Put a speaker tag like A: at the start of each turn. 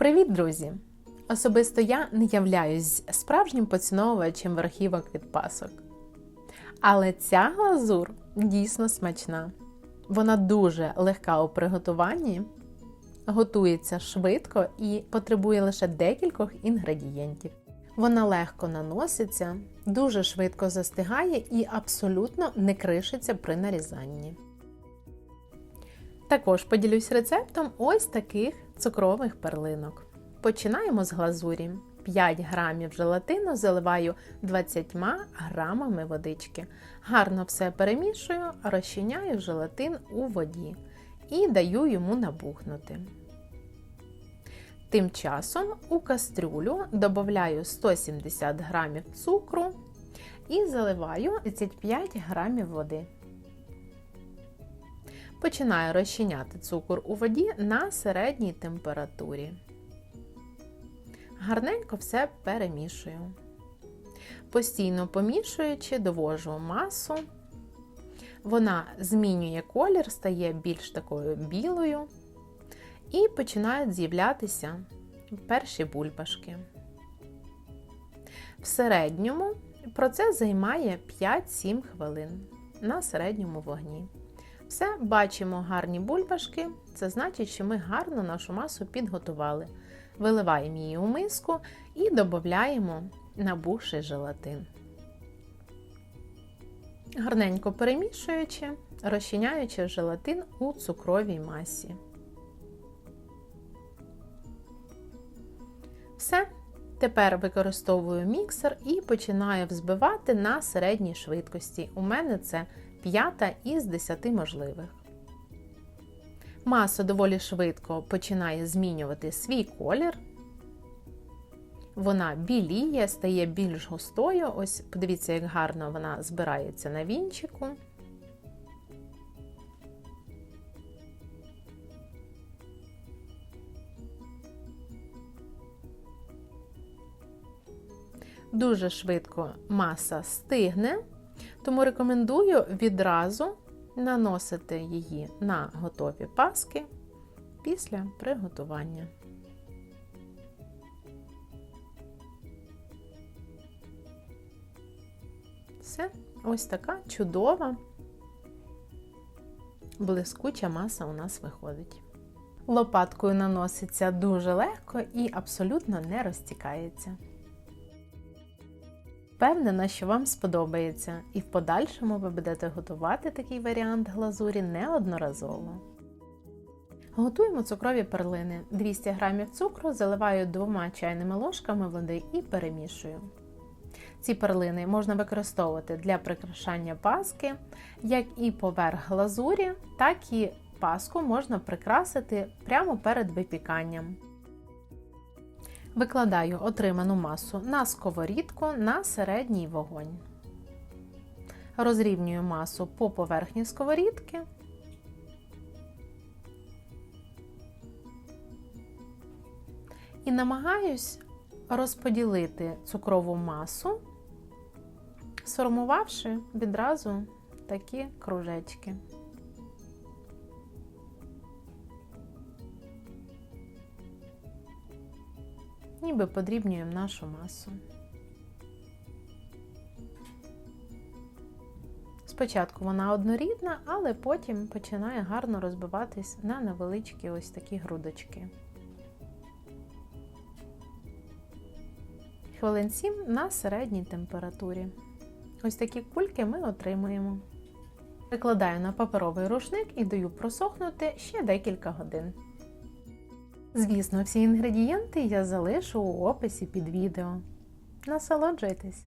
A: Привіт, друзі! Особисто я не являюсь справжнім поціновувачем верхівок від пасок. Але ця глазур дійсно смачна. Вона дуже легка у приготуванні, готується швидко і потребує лише декількох інгредієнтів. Вона легко наноситься, дуже швидко застигає і абсолютно не кришиться при нарізанні. Також поділюсь рецептом ось таких цукрових перлинок. Починаємо з глазурі. 5 грамів желатину заливаю 20 грамами водички. Гарно все перемішую, розчиняю желатин у воді і даю йому набухнути. Тим часом у кастрюлю додаю 170 грамів цукру і заливаю 35 грамів води. Починаю розчиняти цукор у воді на середній температурі. Гарненько все перемішую. Постійно помішуючи, довожу масу. Вона змінює колір, стає більш такою білою, і починають з'являтися перші бульбашки. В середньому процес займає 5-7 хвилин на середньому вогні. Все, бачимо гарні бульбашки, це значить, що ми гарно нашу масу підготували. Виливаємо її у миску і додаємо набухший желатин. Гарненько перемішуючи, розчиняючи желатин у цукровій масі. Все. Тепер використовую міксер і починаю взбивати на середній швидкості. У мене це п'ята із 10 можливих. Маса доволі швидко починає змінювати свій колір. Вона біліє, стає більш густою. Ось подивіться, як гарно вона збирається на вінчику. Дуже швидко маса стигне, тому рекомендую відразу наносити її на готові паски після приготування. Все, ось така чудова, блискуча маса у нас виходить. Лопаткою наноситься дуже легко і абсолютно не розтікається. Впевнена, що вам сподобається, і в подальшому ви будете готувати такий варіант глазурі неодноразово. Готуємо цукрові перлини. 200 г цукру заливаю двома чайними ложками води і перемішую. Ці перлини можна використовувати для прикрашання паски, як і поверх глазурі, так і паску можна прикрасити прямо перед випіканням. Викладаю отриману масу на сковорідку на середній вогонь. Розрівнюю масу по поверхні сковорідки. І намагаюсь розподілити цукрову масу, сформувавши відразу такі кружечки. Ніби подрібнюємо нашу масу. Спочатку вона однорідна, але потім починає гарно розбиватись на невеличкі ось такі грудочки. Хвилин 7 на середній температурі. Ось такі кульки ми отримуємо. Викладаю на паперовий рушник і даю просохнути ще декілька годин. Звісно, всі інгредієнти я залишу у описі під відео. Насолоджуйтесь!